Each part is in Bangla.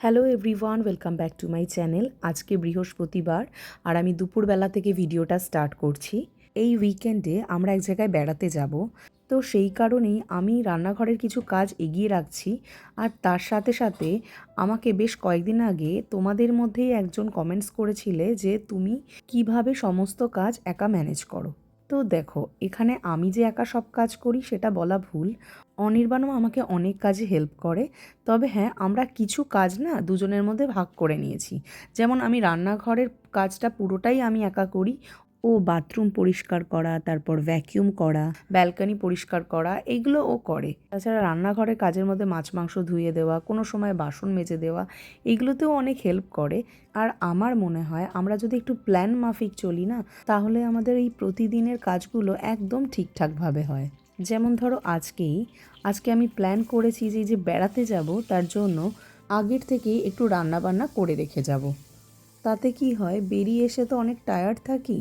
Hello everyone welcome back to my channel আজকে বৃহস্পতিবার আর আমি দুপুরবেলা থেকে ভিডিওটা স্টার্ট করছি। এই উইকেন্ডে আমরা এক জায়গায় বেড়াতে যাব। তো সেই কারণেই আমি রান্নাঘরের কিছু কাজ এগিয়ে রাখছি। আর তার সাথে সাথে আমাকে বেশ কয়েকদিন আগে তোমাদের মধ্যেই একজন কমেন্টস করেছিলে যে তুমি কীভাবে সমস্ত কাজ একা ম্যানেজ করো। তো দেখো, এখানে আমি যে একা সব কাজ করি সেটা বলা ভুল। অনির্বাণও আমাকে অনেক কাজে হেল্প করে। তবে হ্যাঁ আমরা কিছু কাজ না দুজনের মধ্যে ভাগ করে নিয়েছি। যেমন আমি রান্নাঘরের কাজটা পুরোটাই আমি একা করি ও বাথরুম পরিষ্কার করা, তারপর ভ্যাকিউম করা ব্যালকনি পরিষ্কার করা, এগুলো ও করে। তাছাড়া রান্নাঘরে কাজের মধ্যে মাছ, মাংস ধুয়ে দেওয়া, কোনো সময় বাসন মেজে দেওয়া, এগুলোতেও অনেক হেল্প করে। আর আমার মনে হয়, আমরা যদি একটু প্ল্যান মাফিক চলি না, তাহলে আমাদের এই প্রতিদিনের কাজগুলো একদম ঠিকঠাকভাবে হয়। যেমন ধরো আজকেই, আজকে আমি প্ল্যান করেছি যে যে বেড়াতে যাব, তার জন্য আগের থেকেই একটু রান্নাবান্না করে রেখে যাব। তাতে কি হয়, বেরিয়ে এসে তো অনেক টায়ার্ড থাকি,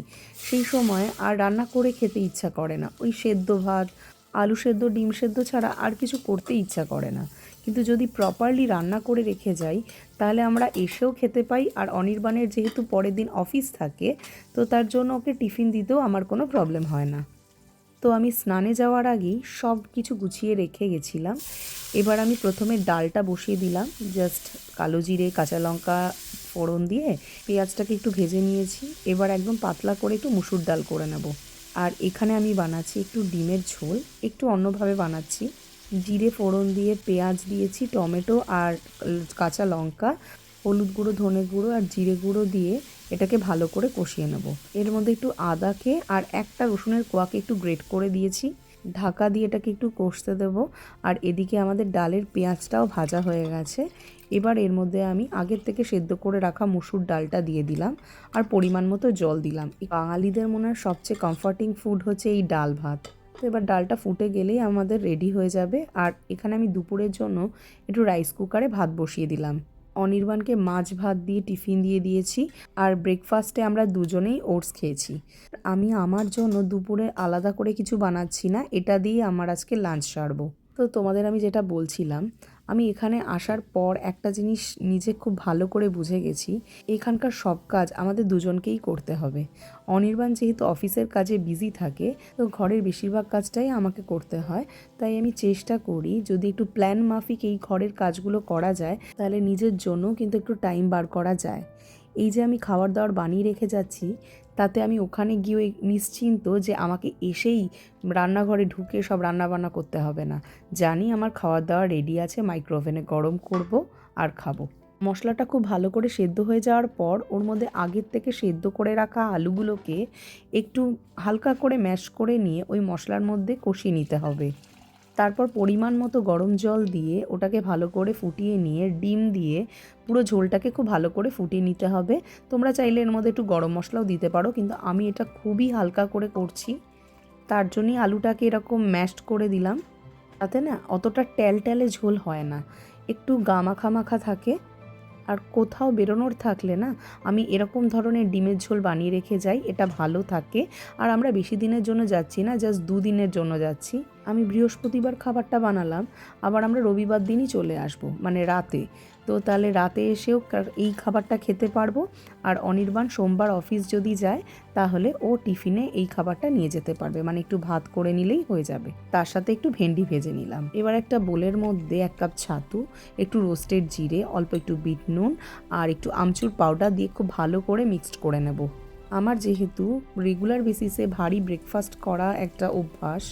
সেই সময় আর রান্না করে খেতে ইচ্ছা করে না। ওই সেদ্ধ ভাত, আলু সেদ্ধ, ডিম সেদ্ধ ছাড়া আর কিছু করতে ইচ্ছা করে না। কিন্তু যদি প্রপারলি রান্না করে রেখে যাই, তাহলে আমরা এসেও খেতে পাই আর অনির্বাণের যেহেতু পরের দিন অফিস থাকে, তো তার জন্য ওকে টিফিন দিতেও আমার কোনো প্রবলেম হয় না। তো আমি স্নানে যাওয়ার আগেই সব কিছু গুছিয়ে রেখে গেছিলাম। এবার আমি প্রথমে ডালটা বসিয়ে দিলাম জাস্ট কালো জিরে, কাঁচা লঙ্কা ফোড়ন দিয়ে পেঁয়াজটাকে একটু ভেজে নিয়েছি। এবার একদম পাতলা করে একটু মুসুর ডাল করে নেব। আর এখানে আমি বানাচ্ছি একটু ডিমের ঝোল। একটু অন্যভাবে বানাচ্ছি। জিরে ফোড়ন দিয়ে পেঁয়াজ দিয়েছি, টমেটো আর কাঁচা লঙ্কা, হলুদ গুঁড়ো, ধনে গুঁড়ো আর জিরে গুঁড়ো দিয়ে এটাকে ভালো করে কষিয়ে নেব। এর মধ্যে একটু আদাকে আর একটা রসুনের কোয়াকে একটু গ্রেট করে দিয়েছি। ঢাকা দিয়ে এটাকে একটু কষতে দেব। আর এদিকে আমাদের ডালের পেঁয়াজটাও ভাজা হয়ে গেছে। এবার এর মধ্যে আমি আগের থেকে সেদ্ধ করে রাখা মুসুর ডালটা দিয়ে দিলাম আর পরিমাণ মতো জল দিলাম। বাঙালিদের মনে হয় সবচেয়ে কমফর্টিং ফুড হচ্ছে এই ডাল ভাত। তো এবার ডালটা ফুটে গেলেই আমাদের রেডি হয়ে যাবে। আর এখানে আমি দুপুরের জন্য একটু রাইস কুকারে ভাত বসিয়ে দিলাম। অনির্বাণকে মাছ ভাত দিয়ে টিফিন দিয়ে দিয়েছি আর ব্রেকফাস্টে আমরা দুজনেই ওটস খেয়েছি। আমি আমার জন্য দুপুরে আলাদা করে কিছু বানাচ্ছি না, এটা দিয়ে আমার আজকে লাঞ্চ সারবো। তো তোমাদের আমি যেটা বলছিলাম আমি এখানে আসার পর একটা জিনিস নিজে খুব ভালো করে বুঝে গেছি, এখানকার সব কাজ আমাদের দুজনকেই করতে হবে। অনির্বাণ যেহেতু অফিসের কাজে বিজি থাকে, তো ঘরের বেশিরভাগ কাজটাই আমাকে করতে হয়। তাই আমি চেষ্টা করি যদি একটু প্ল্যান মাফিক এই ঘরের কাজগুলো করা যায়, তাহলে নিজের জন্য কিন্তু একটু টাইম বার করা যায়। এই যে আমি খাবার দাবার বানিয়ে রেখে যাচ্ছি তাতে আমি ওখানে গিয়ে নিশ্চিন্ত যে আমাকে এসেই রান্নাঘরে ঢুকে সব রান্নাবান্না করতে হবে না। জানি আমার খাওয়ার দাওয়া রেডি আছে মাইক্রোওভেনে গরম করব আর খাব। মশলাটা খুব ভালো করে সেদ্ধ হয়ে যাওয়ার পর ওর মধ্যে আগের থেকে সেদ্ধ করে রাখা আলুগুলোকে একটু হালকা করে ম্যাশ করে নিয়ে ওই মশলার মধ্যে কষিয়ে নিতে হবে। তারপর পরিমাণ মতো গরম জল দিয়ে ওটাকে ভালো করে ফুটিয়ে নিয়ে, ডিম দিয়ে পুরো ঝোলটাকে খুব ভালো করে ফুটিয়ে নিতে হবে। তোমরা চাইলে এর মধ্যে একটু গরম মশলাও দিতে পারো, কিন্তু আমি এটা খুবই হালকা করে করছি। তার জন্যই আলুটাকে এরকম ম্যাশড করে দিলাম। তাতে না অতটা ট্যাল ট্যালে ঝোল হয় না। একটু গামাখা মাখা থাকে। আর কোথাও বেরোনোর থাকলে না আমি এরকম ধরনের ডিমের ঝোল বানিয়ে রেখে যাই, এটা ভালো থাকে। আর আমরা বেশি দিনের জন্য যাচ্ছি না, জাস্ট দুদিনের জন্য যাচ্ছি। আমি বৃহস্পতিবার খাবারটা বানালাম, আবার আমরা রবিবার দিনই চলে আসব মানে রাতে। তো তাহলে রাতে এসেও এই খাবারটা খেতে পারব, আর অনির্বাণ সোমবার অফিস যদি যায়, তাহলে ও টিফিনে এই খাবারটা নিয়ে যেতে পারবে মানে একটু ভাত করে নিলেই হয়ে যাবে। তার সাথে একটু ভেন্ডি ভেজে নিলাম। এবার একটা বোলের মধ্যে এক কাপ ছাতু, একটু রোস্টেড জিরে, অল্প একটু বিট নুন, আর একটু আমচুর পাউডার দিয়ে খুব ভালো করে মিক্সড করে নেব। আমার যেহেতু রেগুলার বেসিসে ভারী ব্রেকফাস্ট করা একটা অভ্যাস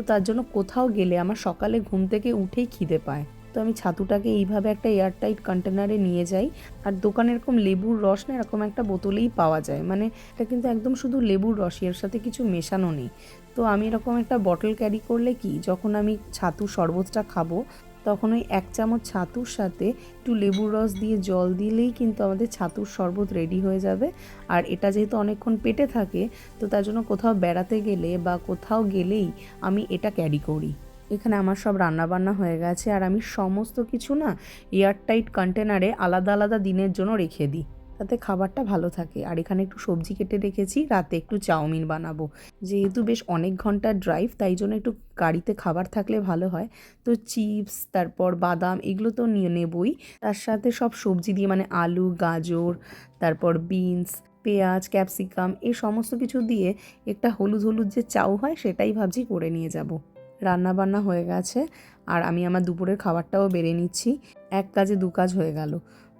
তো তার জন্য কোথাও গেলে আমার সকালে ঘুম থেকে উঠেই খিদে পায়। তো আমি ছাতুটাকে এইভাবে একটা এয়ার টাইট কন্টেনারে নিয়ে যাই। আর দোকানে এরকম লেবুর রস না, এরকম একটা বোতলেই পাওয়া যায়। মানে এটা কিন্তু একদম শুধু লেবুর রস এর সাথে কিছু মেশানো নেই। তো আমি এরকম একটা বটল ক্যারি করলে কি, যখন আমি ছাতু শরবতটা খাব তখন ওই এক চামচ ছাতুর সাথে একটু লেবুর রস দিয়ে জল দিলেই কিন্তু আমাদের ছাতুর শরবত রেডি হয়ে যাবে। আর এটা যেহেতু অনেকক্ষণ পেটে থাকে, তো তার জন্য কোথাও বেড়াতে গেলে বা কোথাও গেলেই আমি এটা ক্যারি করি। এখানে আমার সব রান্নাবান্না হয়ে গেছে, আর আমি সমস্ত কিছু না এয়ারটাইট কন্টেনারে আলাদা আলাদা দিনের জন্য রেখে দিই। তাতে খাবারটা ভালো থাকে। আর এখানে একটু সবজি কেটে রেখেছি, রাতে একটু চাউমিন বানাবো। যেহেতু বেশ অনেক ঘণ্টার ড্রাইভ তাই জন্য একটু গাড়িতে খাবার থাকলে ভালো হয়। তো চিপস তারপর বাদাম, এগুলো তো নিয়ে নেবই। তার সাথে সব সবজি দিয়ে মানে আলু, গাজর, তারপর বিনস পেঁয়াজ ক্যাপসিকাম এই সমস্ত কিছু দিয়ে একটা হলুদ হলুদ যে চাউ হয়, সেটাই ভাবছি করে নিয়ে যাব। রান্না বান্না হয়ে গেছে। আর আমি আমার দুপুরের খাবারটাও বেড়ে নিচ্ছি। এক কাজে দু কাজ হয়ে গেল।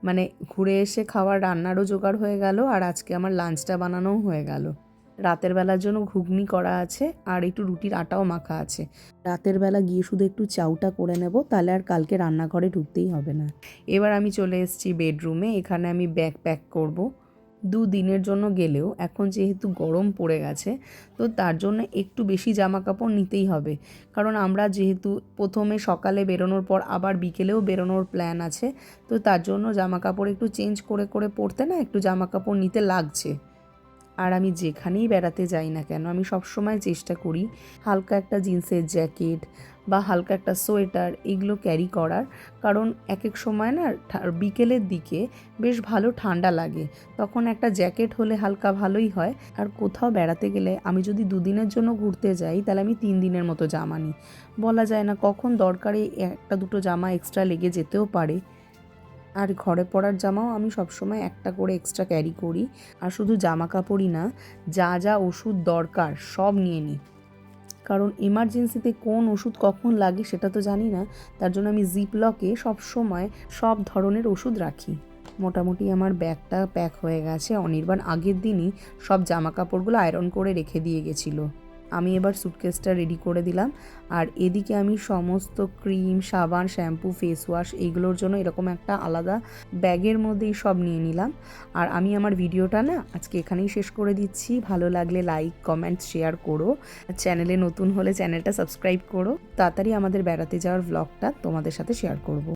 মানে ঘুরে এসে খাওয়ার রান্নারও জোগাড় হয়ে গেল আর আজকে আমার লাঞ্চটা বানানোও হয়ে গেল। রাতের বেলার জন্য ঘুগনি করা আছে আর একটু রুটির আটাও মাখা আছে। রাতের বেলা গিয়ে শুধু একটু চাউটা করে নেব, তাহলে আর কালকে রান্নাঘরে ঢুকতেই হবে না। এবার আমি চলে এসেছি বেডরুমে, এখানে আমি ব্যাগ প্যাক করব। দু দিনের জন্য গেলেও এখন যেহেতু গরম পড়ে গেছে, তো তার জন্য একটু বেশি জামা কাপড় নিতেই হবে। কারণ আমরা যেহেতু প্রথমে সকালে বেরোনোর পর আবার বিকেলেও বেরোনোর প্ল্যান আছে, তো তার জন্য জামা কাপড় একটু চেঞ্জ করে করে পরতে না একটু জামা কাপড় নিতে লাগছে। আর আমি যেখানেই বেড়াতে যাই না কেন, আমি সবসময় চেষ্টা করি হালকা একটা জিন্সের জ্যাকেট বা হালকা একটা সোয়েটার এগুলো ক্যারি করার। কারণ এক এক সময় না বিকেলের দিকে বেশ ভালো ঠান্ডা লাগে। তখন একটা জ্যাকেট হলে হালকা ভালোই হয়। আর কোথাও বেড়াতে গেলে আমি যদি দুদিনের জন্য ঘুরতে যাই, তাহলে আমি তিন দিনের মতো জামা নিই। বলা যায় না কখন দরকারে একটা দুটো জামা এক্সট্রা লেগে যেতেও পারে। আর ঘরে পরার জামাও আমি সবসময় একটা করে এক্সট্রা ক্যারি করি। আর শুধু জামা কাপড়ই না, যা যা ওষুধ দরকার সব নিয়ে নিই। কারণ এমার্জেন্সিতে কোন ওষুধ কখন লাগে সেটা তো জানি না, তার জন্য আমি জিপলকে সব সময় সব ধরনের ওষুধ রাখি। মোটামুটি আমার ব্যাগটা প্যাক হয়ে গেছে, অনির্বাণ আগের দিনই সব জামা কাপড়গুলো আয়রন করে রেখে দিয়ে গেছিল। আমি এবার সুটকেসটা রেডি করে দিলাম। আর এদিকে আমি সমস্ত ক্রিম সাবান শ্যাম্পু ফেস ওয়াশ এইগুলোর জন্য এরকম একটা আলাদা ব্যাগের মধ্যেই সব নিয়ে নিলাম। আর আমি আমার ভিডিওটা না আজকে এখানেই শেষ করে দিচ্ছি। ভালো লাগলে লাইক কমেন্ট শেয়ার করো। চ্যানেলে নতুন হলে চ্যানেলটা সাবস্ক্রাইব করো। তাড়াতাড়ি আমাদের বেড়াতে যাওয়ার ব্লগটা তোমাদের সাথে শেয়ার করব।